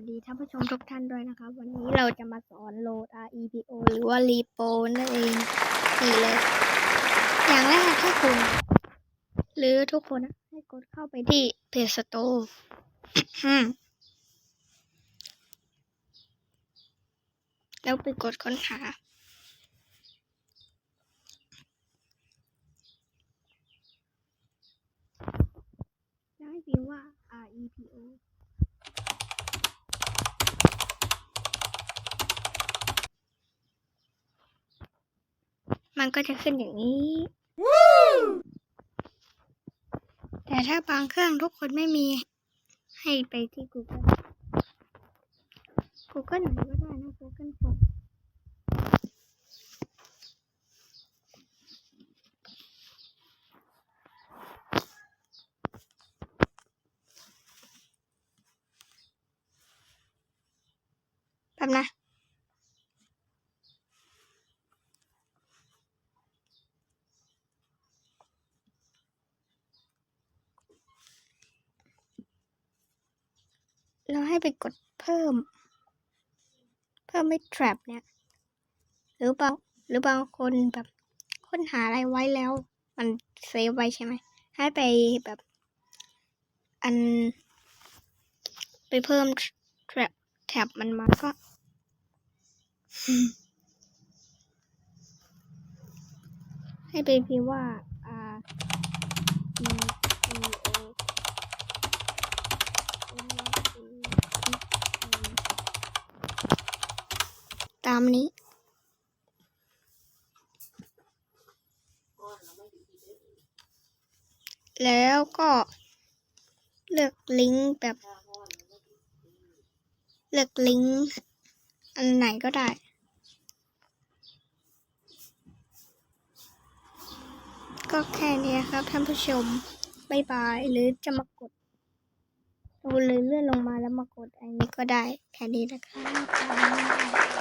สวัสดีท่านผู้ชมทุกท่านด้วยนะคะ วันนี้เราจะมาสอนโหลด REPO หรือว่า Repo นั่นเองนี่เลย อย่างแรกให้คุณ หรือทุกคนนะให้กดเข้าไปที่ Play Store แล้วไปกดค้นหา แล้วให้พิมพ์ว่า REPO มันก็จะขึ้นอย่างนี้แต่ถ้าบางเครื่องทุกคนไม่มีให้ไปที่ Google Google ไหนก็ได้นะ Google Chrome แป๊บนะ เราให้ไปกดเพิ่ม เพิ่มไม่ trap เนี่ย หรือบางหรือบางคนแบบค้นหาอะไรไว้แล้ว มันเซฟไว้ใช่ไหม ให้ไปแบบ อัน ไปเพิ่ม trap แท็บมันมาก็ให้ไปพิมพ์ว่า ตามนี้ แล้วก็เลือกลิงก์แบบ เลือกลิงก์อันไหนก็ได้ก็แค่นี้ครับท่านผู้ชมบายบาย หรือจะมากดดูเลยเลื่อนลงมาแล้วมากดอันนี้ก็ได้ แค่นี้นะครับ